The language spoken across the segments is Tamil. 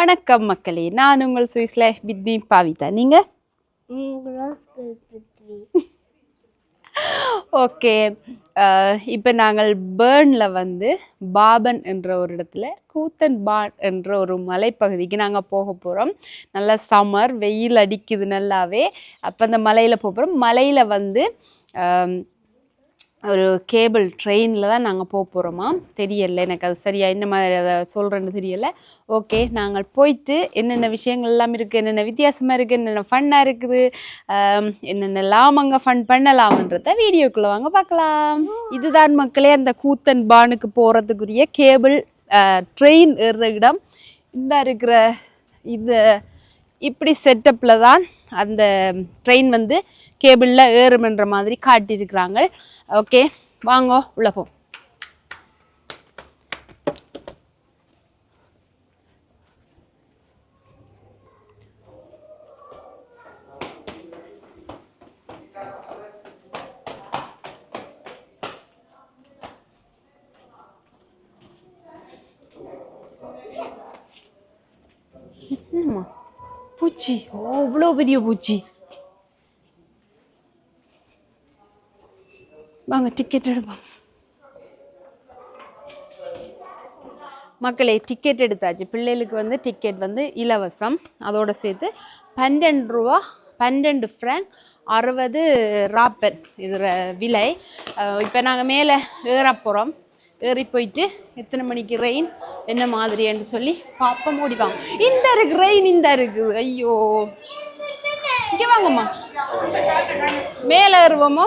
வணக்கம் மக்களே. நான் உங்கள் சுவிஸ்ல பித்மி பாவிதா. நீங்க? ஓகே. இப்போ நாங்கள் பேர்னில் வந்து பாபன் என்ற ஒரு இடத்துல கூத்தன் பான் என்ற ஒரு மலைப்பகுதிக்கு நாங்கள் போக போகிறோம் நல்லா சம்மர் வெயில் அடிக்குது நல்லாவே. அப்போ அந்த மலையில் போக போகிறோம் மலையில் வந்து ஒரு கேபிள் ட்ரெயினில் தான் நாங்கள் போக போகிறோமா தெரியல. எனக்கு அது சரியாக என்ன மாதிரி அதை சொல்கிறேன்னு தெரியல. ஓகே நாங்கள் போயிட்டு என்னென்ன விஷயங்கள் எல்லாம் இருக்குது என்னென்ன வித்தியாசமாக இருக்குது என்னென்ன ஃபன்னாக இருக்குது என்னென்னலாம் அங்கே ஃபன் பண்ணலாம்ன்றத வீடியோக்குள்ளே வாங்க பார்க்கலாம் இதுதான் மக்களே அந்த கூத்தன் பானுக்கு போகிறதுக்குரிய கேபிள் ட்ரெயின் ஏறுற இடம். இந்த இருக்கிற இந்த இப்படி செட்டப்பில் தான் அந்த ட்ரெயின் வந்து கேபிளில் ஏறுமன்ற மாதிரி காட்டியிருக்கிறாங்க. ஓகே வாங்கோ உள்ளே போ. அவ்வளோ பெரிய பூச்சி. வாங்க டிக்கெட் எடுப்போம். மக்களே டிக்கெட் எடுத்தாச்சு. பிள்ளைகளுக்கு வந்து டிக்கெட் வந்து இலவசம். அதோட சேர்த்து பன்னெண்டு ரூபா பன்னெண்டு ஃப்ராங்க் அறுபது ராப்பர் இதுற விலை. இப்போ நாங்கள் மேலே ஏற போகிறோம் ஏறி போயிட்டு எத்தனை மணிக்கு ரெயின் என்ன மாதிரின்னு சொல்லி பாப்போம் ஓடிவாங்க. இந்த இருக்கு ரெயின் இந்த இருக்குது ஐயோ. இங்கே வாங்கம்மா. மேலே ஏறுவோமோ?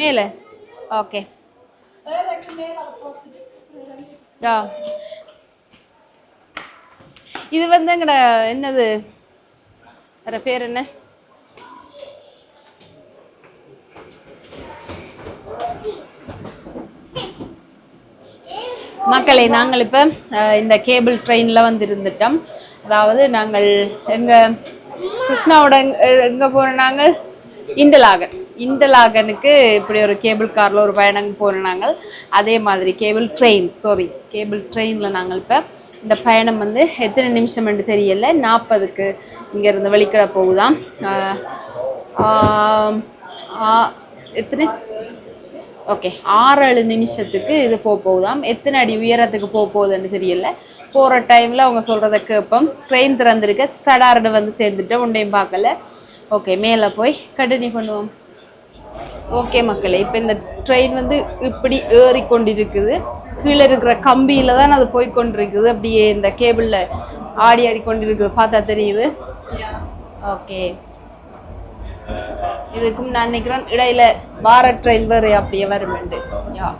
மேலே. ஓகே. யா இது வந்து எங்கட என்னது? வேற பேர் என்ன? மக்களை நாங்கள் இப்போ இந்த கேபிள் ட்ரெயினில் வந்து இருந்துட்டோம் அதாவது நாங்கள் எங்கள் கிருஷ்ணாவோட எங்கே போகிறோம் நாங்கள்? இண்டலாகன் இண்டலாகனுக்கு இப்படி ஒரு கேபிள் காரில் ஒரு பயணம் போகிறோம் நாங்கள். அதே மாதிரி கேபிள் ட்ரெயின் சாரி கேபிள் ட்ரெயினில் நாங்கள் இப்போ இந்த பயணம் வந்து எத்தனை நிமிஷம் என்று தெரியல. நாற்பதுக்கு இங்கேருந்து வெளிக்கடை போகுதான் எத்தனை? ஓகே. ஆறு ஏழு நிமிஷத்துக்கு இது போக போகுதாம். எத்தனை அடி உயரத்துக்கு போக போகுதுன்னு தெரியல. போகிற டைமில் அவங்க சொல்கிறத கேட்போம் ட்ரெயின் திறந்திருக்க. சடார்னு வந்து சேர்ந்துட்டோம். ஒன்றையும் பார்க்கல. ஓகே மேலே போய் கண்டினியூ பண்ணுவோம். ஓகே மக்களே இப்போ இந்த ட்ரெயின் வந்து இப்படி ஏறி கொண்டிருக்குது கீழே இருக்கிற கம்பியில தான் அது போய் கொண்டிருக்குது. அப்படியே இந்த கேபிளில் ஆடி ஆடி கொண்டிருக்குது. பார்த்தா தெரியுது? ஓகே. இதுக்கும் நான் நினைக்கிறேன் இடையில பாரத் ட்ரெயின் அப்படியே வருமெண்டு. யா.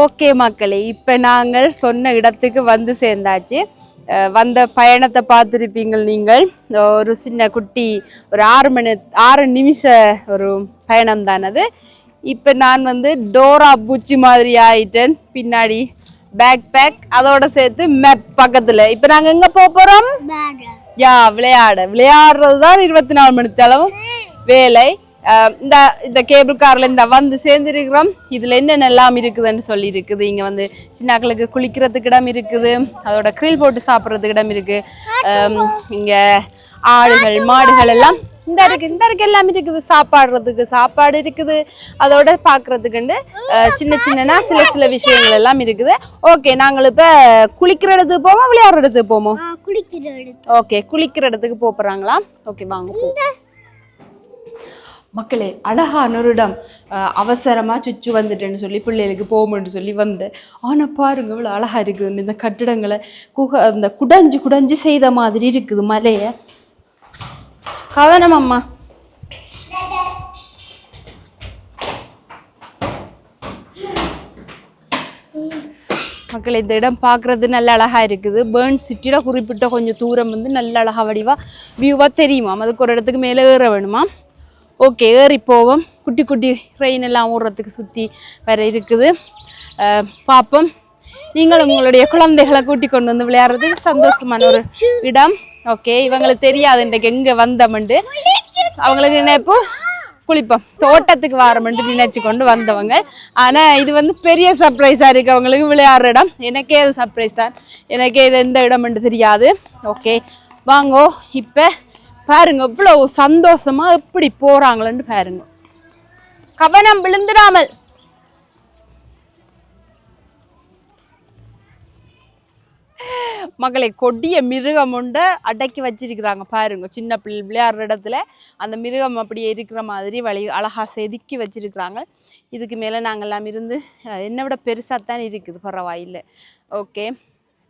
ஓகே மக்களே இப்போ நாங்கள் சொன்ன இடத்துக்கு வந்து சேர்ந்தாச்சு. வந்த பயணத்தை பார்த்துருப்பீங்க நீங்கள். ஒரு சின்ன குட்டி ஒரு ஆறு மணி ஆறு நிமிஷ ஒரு பயணம் தானது இப்போ நான் வந்து டோரா பூச்சி மாதிரி ஆயிட்டேன். பின்னாடி பேக் பேக் அதோட சேர்த்து மேப் பக்கத்தில். இப்போ நாங்கள் எங்கே போக போகிறோம் யா விளையாட. விளையாடுறது தான் இருபத்தி நாலு மணி நேரம் வேலை. இந்த இந்த கேபிள் கார்ல இந்த வந்து சேர்ந்துருக்கிறோம். இதுல என்னென்ன எல்லாம் இருக்குதுன்னு சொல்லி இருக்குது இங்க வந்து சின்னாக்களுக்கு குளிக்கிறதுக்கு இடம் இருக்குது. அதோட கிரில் போட்டு சாப்பிட்றதுக்கு இடம் இருக்கு. அம், இங்க ஆடுகள் மாடுகள் எல்லாம் இந்த இருக்கு இந்த இருக்கு எல்லாம் இருக்குது. சாப்பாடுறதுக்கு சாப்பாடு இருக்குது. அதோட பாக்குறதுக்குண்டு அஹ், சின்ன சின்னனா சில சில விஷயங்கள் எல்லாம் இருக்குது. ஓகே நாங்கள் இப்ப குளிக்கிற இடத்துக்கு போவோம் விளையாடுற இடத்துக்கு போவோம்? ஓகே குளிக்கிற இடத்துக்கு. போறாங்களா? ஓகே வாங்க போ. மக்களே அழகான ஒரு இடம் அவசரமா சுச்சு வந்துட்டேன்னு சொல்லி பிள்ளைகளுக்கு போகும்னு சொல்லி வந்தேன் ஆனா பாருங்க இவ்வளவு அழகா இருக்குது. இந்த கட்டிடங்களை குக இந்த குடஞ்சு குடஞ்சு செய்த மாதிரி இருக்குது மலைய. கவனம் அம்மா. மக்கள் இந்த இடம் பார்க்கறது நல்ல அழகா இருக்குது. பேர்ன் சிட்டியோட குறிப்பிட்ட கொஞ்சம் தூரம் வந்து நல்ல அழகா வடிவா வியூவா தெரியுமா அதுக்கு ஒரு இடத்துக்கு மேலே ஏற வேணுமா ஓகே ஏறி போவோம். குட்டி குட்டி ட்ரெயின் எல்லாம் ஓடுறதுக்கு சுற்றி வேற இருக்குது. பார்ப்போம் நீங்களும் உங்களுடைய குழந்தைகளை கூட்டி கொண்டு வந்து விளையாடுறதுக்கு சந்தோஷமான ஒரு இடம். ஓகே இவங்களுக்கு தெரியாது இன்றைக்கு எங்கே வந்தோம்ண்டு அவங்களுக்கு நினைப்பு? குளிப்போம். தோட்டத்துக்கு வாரமென்று நினைச்சு கொண்டு வந்தவங்க. ஆனால் இது வந்து பெரிய சர்ப்ரைஸாக இருக்குது அவங்களுக்கு விளையாடுற இடம். எனக்கே அது சர்ப்ரைஸ் தான். எனக்கே இது எந்த இடம்னு தெரியாது. ஓகே வாங்கோ இப்போ பாருங்க இவ்வளவு சந்தோஷமா எப்படி போறாங்களேன்னு பாருங்க. கவனம் விழுந்துடாமல். மகளை கொடிய மிருகம் உண்டு அடக்கி வச்சிருக்கிறாங்க பாருங்க. சின்ன பிள்ளை விளையாடுற இடத்துல அந்த மிருகம் அப்படியே இருக்கிற மாதிரி வழி அழகா செதுக்கி வச்சிருக்கிறாங்க. இதுக்கு மேலே நாங்கள் எல்லாம் இருந்து என்னை விட பெருசாக தான் இருக்குது பரவாயில்லை. ஓகே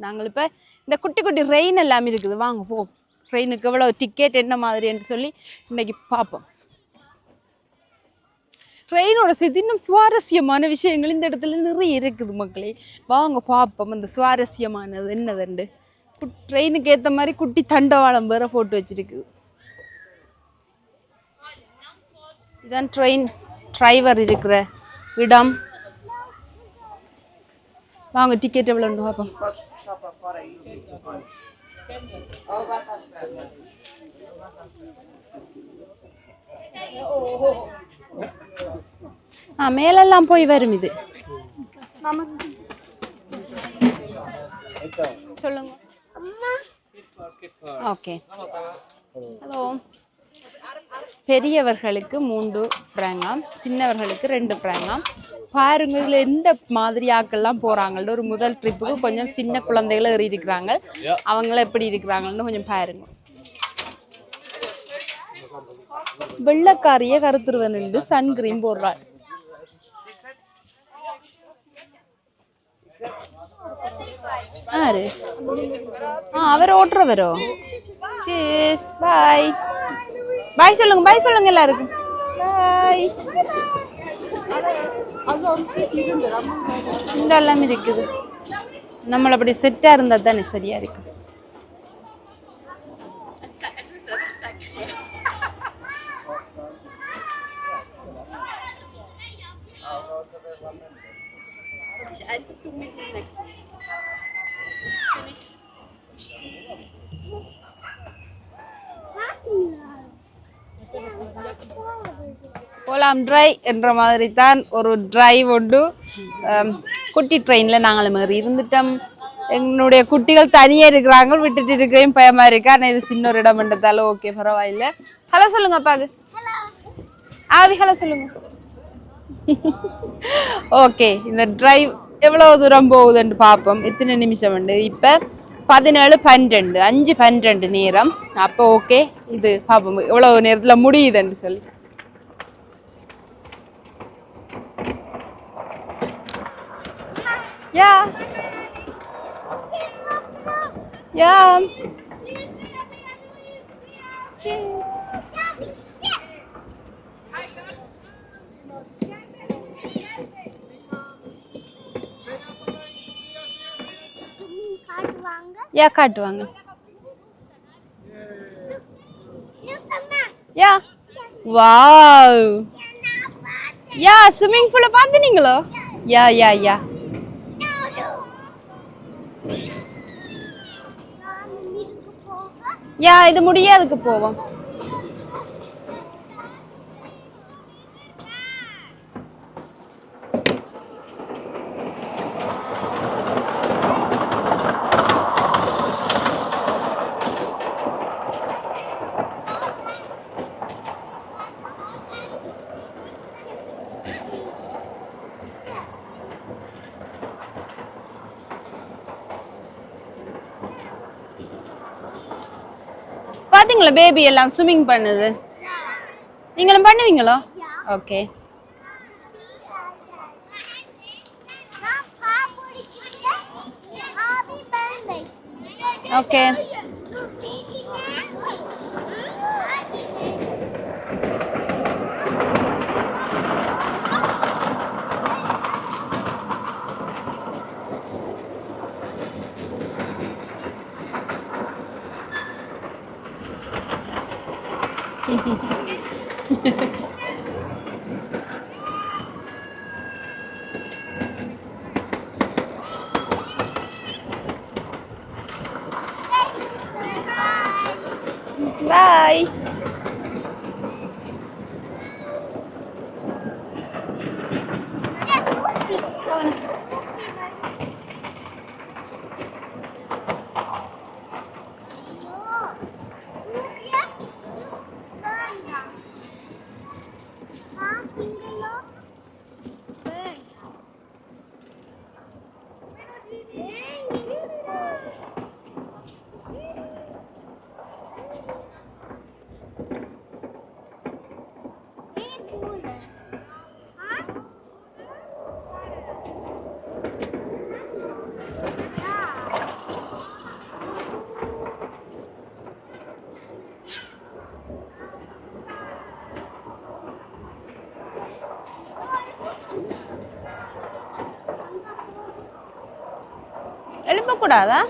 நாங்கள் இப்போ இந்த குட்டி குட்டி ரெயின் எல்லாம் இருக்குது. வாங்க போ. ட்ரெயினுக்கு எவ்வளோ டிக்கெட் என்ன மாதிரின்னு சொல்லி இன்னைக்கு பார்ப்போம். ட்ரெயினோட சேர்த்து இன்னும் சுவாரஸ்யமான விஷயங்கள் இந்த இடத்துல நிறைய இருக்குது மக்களே. வாங்க பார்ப்போம் அந்த சுவாரஸ்யமானது என்னதுண்டு ட்ரெயினுக்கு ஏற்ற மாதிரி குட்டி தண்டவாளம் வேற போட்டு வச்சிருக்கு. இதான் ட்ரெயின் டிரைவர் இருக்கிற இடம். வாங்க டிக்கெட் எவ்வளோன்னு பார்ப்போம். ஆ மேலெல்லாம் போய் வரும் இது. சொல்லுங்க. ஓகே. ஹலோ. பெரியவர்களுக்கு மூன்று ஃப்ராங்காம் சின்னவர்களுக்கு ரெண்டு ஃப்ராங்காம் பாருங்க இதுல எந்த மாதிரி ஆக்கள்லாம் போறாங்கள்னு ஒரு முதல் ட்ரிப்புக்கு கொஞ்சம் சின்ன குழந்தைகள் ஏறி இருக்கிறாங்க அவங்கள எப்படி இருக்கிறாங்கன்னு கொஞ்சம் பாருங்க. வெள்ளக்காரிய கருத்துருவன் சன் கிரீம் போடுறாள் ஆரு ஆ அவர் ஓட்டுறவரோ? சீஸ் பாய் பாய் சொல்லுங்க பாய் சொல்லுங்க எல்லாருக்கும். பாய் இந்த எல்லாம் இருக்குது. நம்மள அப்படி செட்டா இருந்தா தானே சரியா இருக்கு போலாம் ட்ரை என்ற மாதிரி தான் ஒரு ட்ரைவ் உண்டு குட்டி ட்ரெயினில் நாங்களும் மாறி இருந்துட்டோம். என்னுடைய குட்டிகள் தனியே இருக்கிறாங்க விட்டுட்டு இருக்கிறேன் பயமா இருக்கா. ஆனால் இது சின்ன ஒரு இடம் இடம்ன்றதால ஓகே பரவாயில்ல. ஹலோ சொல்லுங்க அப்பாக்கு ஆவி ஹலோ சொல்லுங்க. ஓகே இந்த டிரைவ் எவ்வளவு தூரம் போகுதுன்னு பார்ப்போம். இத்தனை நிமிஷம் உண்டு? இப்போ பதினேழு பன்னிரெண்டு. அஞ்சு பன்னிரெண்டு நேரம். அப்போ ஓகே இது பார்ப்போம். எவ்வளவு நேரத்தில் முடியுதுன்னு சொல்லி. Yeah. Yeah. Cheers. யா காட்டுவாங்க யா வாவ் யா ஸ்விம்மிங் பூல பாத்துனீங்களோ யா யா யா யா இது முடியாதுக்கு போவோம். பாத்தீங்களா பேபி எல்லாம் ஸ்விம்மிங் பண்ணுது நீங்களும் பண்ணுவீங்களோ ஓகே ஓகே பாய் எழுப்பக்கூடாதா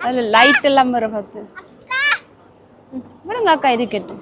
அதுல லைட் எல்லாம் வர பார்த்து. விடுங்க அக்கா இருக்கட்டும்.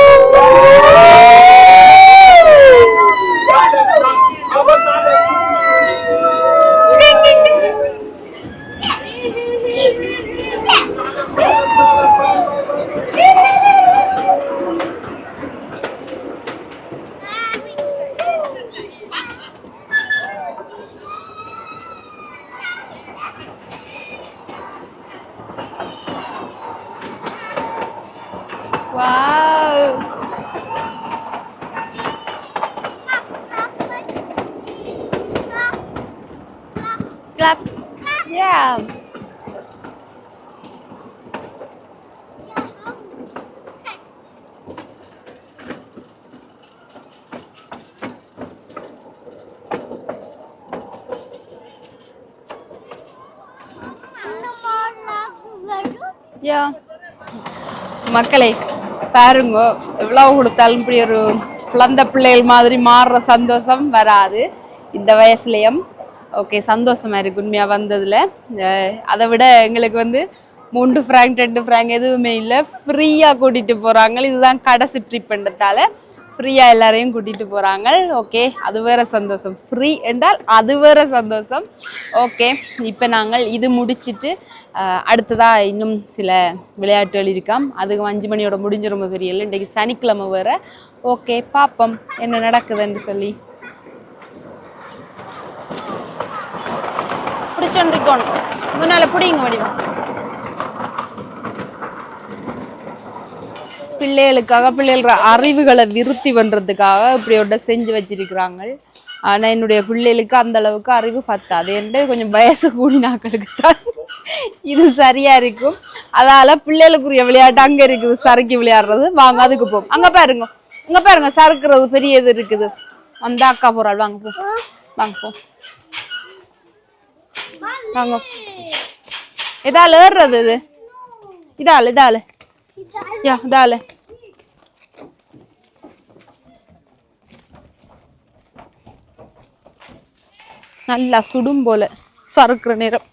ஐயா மக்களை பாருங்க எவ்வளவு கொடுத்தாலும் இப்படி ஒரு குழந்தை பிள்ளைகள் மாதிரி மாறுற சந்தோஷம் வராது. இந்த வயசுலயும் ஓகே சந்தோஷமா இருக்கு உண்மையா வந்ததுல. அதை விட எங்களுக்கு வந்து மூன்று ஃப்ராங்க் ரெண்டு ஃப்ராங்க் எதுவுமே இல்லை. ஃப்ரீயா கூட்டிட்டு போறாங்க. இதுதான் கடைசி ட்ரிப் என்றதால ஃப்ரீயா எல்லாரையும் கூட்டிட்டு போறாங்க. ஓகே அது வேற சந்தோஷம். ஃப்ரீ என்றால் அது வேற சந்தோஷம். ஓகே இப்போ நாங்கள் இது முடிச்சுட்டு அஹ், அடுத்ததா இன்னும் சில விளையாட்டுகள் இருக்காம். அதுக்கு அஞ்சு மணியோட முடிஞ்சிரும் தெரியல இன்றைக்கு சனிக்கிழமை வேற. ஓகே பாப்போம் என்ன நடக்குதுன்னு சொல்லி. பிடிச்சோண்டிருக்கோணும் முன்னால பிடிங்க வடிவம். பிள்ளைகளுக்காக பிள்ளைகளோட அறிவுகளை விருத்தி பண்றதுக்காக இப்படி செஞ்சு வச்சிருக்கிறாங்க. ஆனால் என்னுடைய பிள்ளைகளுக்கு அந்த அளவுக்கு அறிவு பத்தாது. என்று கொஞ்சம் வயசு கூடினாக்களுக்கு தான் இது சரியா இருக்கும். அதால பிள்ளைகளுக்குரிய விளையாட்டு அங்க இருக்குது. சறுக்கி விளையாடுறது. வாங்க அதுக்கு போம் அங்க பாருங்க. அங்க பாருங்க சறுக்குறது பெரியது இருக்குது. அந்த அக்கா போறாள் வாங்க போ. வாங்க போ. வாங்க. இதால ஏறுறது இது. இதால இதால. யா இதால. நல்லா சுடும் போல சறுக்கிற நேரம்.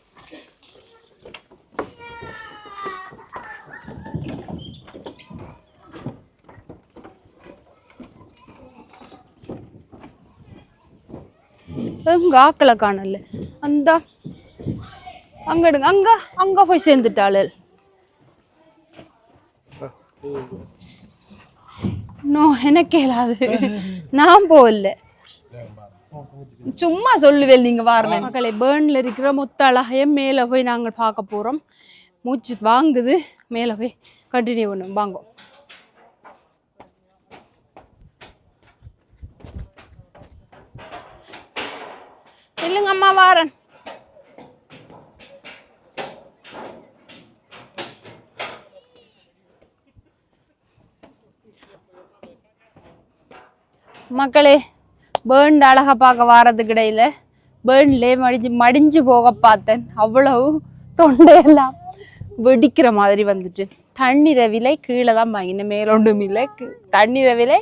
எங்க ஆக்களை காணல? அந்த அங்க எடுங்க. அங்க அங்க போய் சேர்ந்துட்டாள். நோ எனக்கு கேளாது நான் போகல. சும்மா சொல்லுவேன் நீங்க வாரணம் மக்களை பேர்ன்ல இருக்கிற மொத்த அழகையும் மேல போய் நாங்கள் பார்க்க போறோம். மூச்சு வாங்குது மேல போய் கண்டினியூ பண்ணும் வாங்கும் இல்லைங்க அம்மா வாரன். மக்களே பேர்ன் அழகா பார்க்க வாரதுக்கு இடையில பேர்ன்லே மடிஞ்சு மடிஞ்சு போக பார்த்தேன். அவ்வளவு தொண்டையெல்லாம் வெடிக்கிற மாதிரி வந்துட்டு தண்ணீர விலை கீழே தான் வாங்கினேன் மேலொண்டும் இல்லை. தண்ணீரை தண்ணீர விலை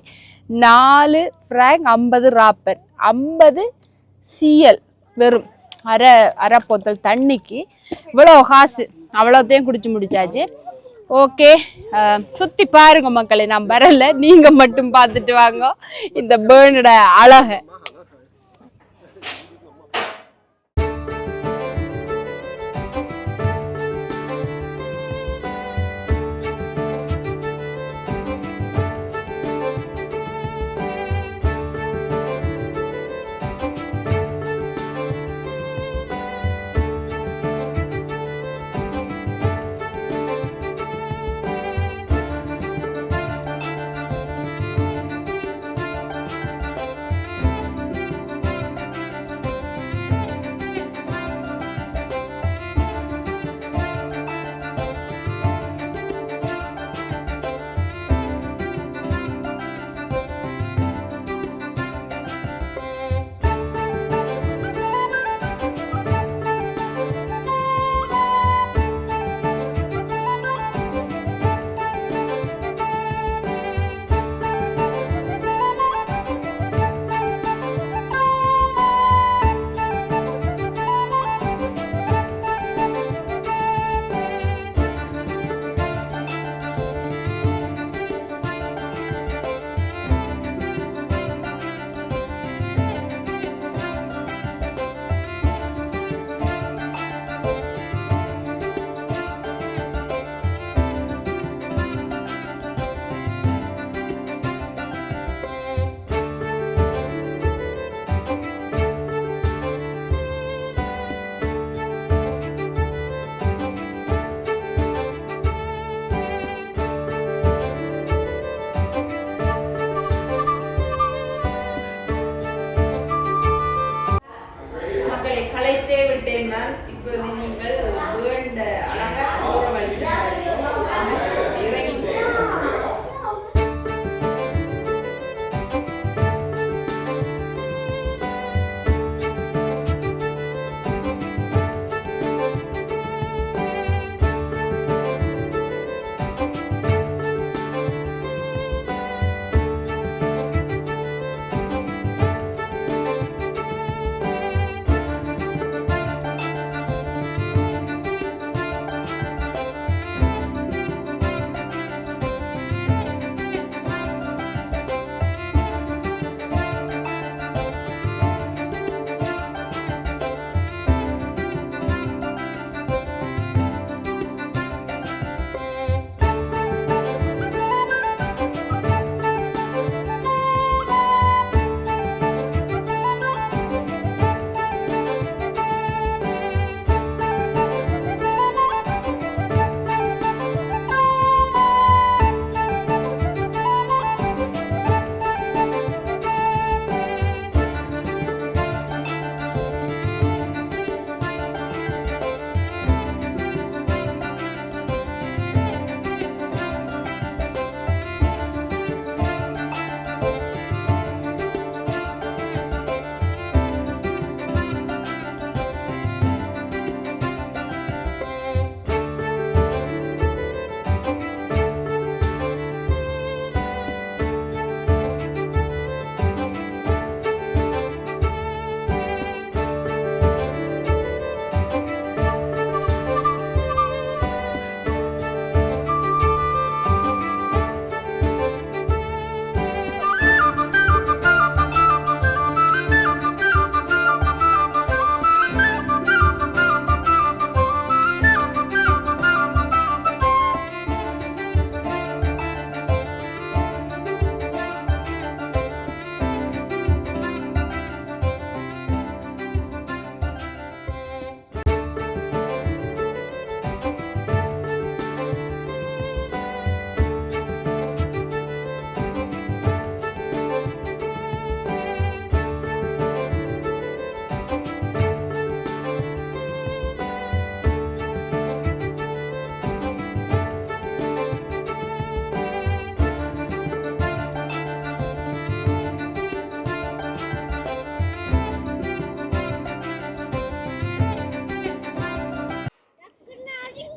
நாலு ஃப்ராங்க் ஐம்பது ராப்பர். ஐம்பது சிஎல் வெறும். அரை அரை போத்தல் தண்ணிக்கு. இவ்வளோ காசு. அவ்வளோத்தையும் குடிச்சு முடிச்சாச்சு. ஓகே. சுற்றி பாருங்க மக்களை நான் வரல. நீங்கள் மட்டும் பார்த்துட்டு வாங்க. இந்த பேர்னோட அழகை.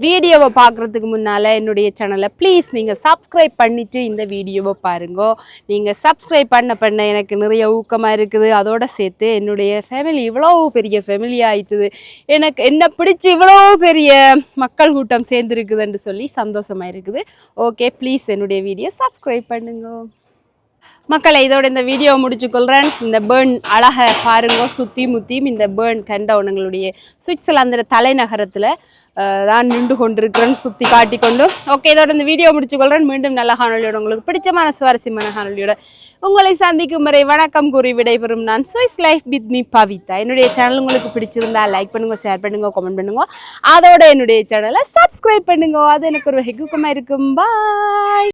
வீடியோவை பார்க்குறதுக்கு முன்னால் என்னுடைய சேனலை ப்ளீஸ் நீங்கள் சப்ஸ்கிரைப் பண்ணிவிட்டு இந்த வீடியோவை பாருங்க. நீங்கள் சப்ஸ்கிரைப் பண்ண பண்ண எனக்கு நிறைய ஊக்கமாக இருக்குது. அதோட சேர்த்து என்னுடைய ஃபேமிலி இவ்வளோ பெரிய ஃபேமிலி ஆயிட்டுது. எனக்கு என்ன பிடிச்சி இவ்வளோ பெரிய மக்கள் கூட்டம் சேர்ந்துருக்குதுன்னு சொல்லி சந்தோஷமாக இருக்குது. ஓகே ப்ளீஸ் என்னுடைய வீடியோ சப்ஸ்கிரைப் பண்ணுங்க. மக்களை இதோட இந்த வீடியோ முடிச்சுக்கொள்கிறேன் இந்த பேர்ன் அழகை பாருங்க. சுற்றி முத்தியும் இந்த பேர்ன் கண்டவனுங்களுடைய சுவிட்சர்லாந்து தலைநகரத்தில் தான் நின்று கொண்டிருக்கிறேன் சுற்றி காட்டிக்கொண்டு ஓகே இதோட இந்த வீடியோ முடிச்சுக்கொள்கிறேன் மீண்டும் நல்ல காணொலியோட உங்களுக்கு பிடிச்சமான சுவாரஸ்யமான காணொலியோட உங்களை சந்திக்கும் முறை வணக்கம் கூறி விடைபெறும் நான் Swiss life with me Pavitha. என்னுடைய சேனல் உங்களுக்கு பிடிச்சிருந்தா லைக் பண்ணுங்க ஷேர் பண்ணுங்க கமெண்ட் பண்ணுங்க. அதோட என்னுடைய சேனலை சப்ஸ்கிரைப் பண்ணுங்க. அது எனக்கு ஒரு ஹெகுக்கமாக இருக்கும். பாய்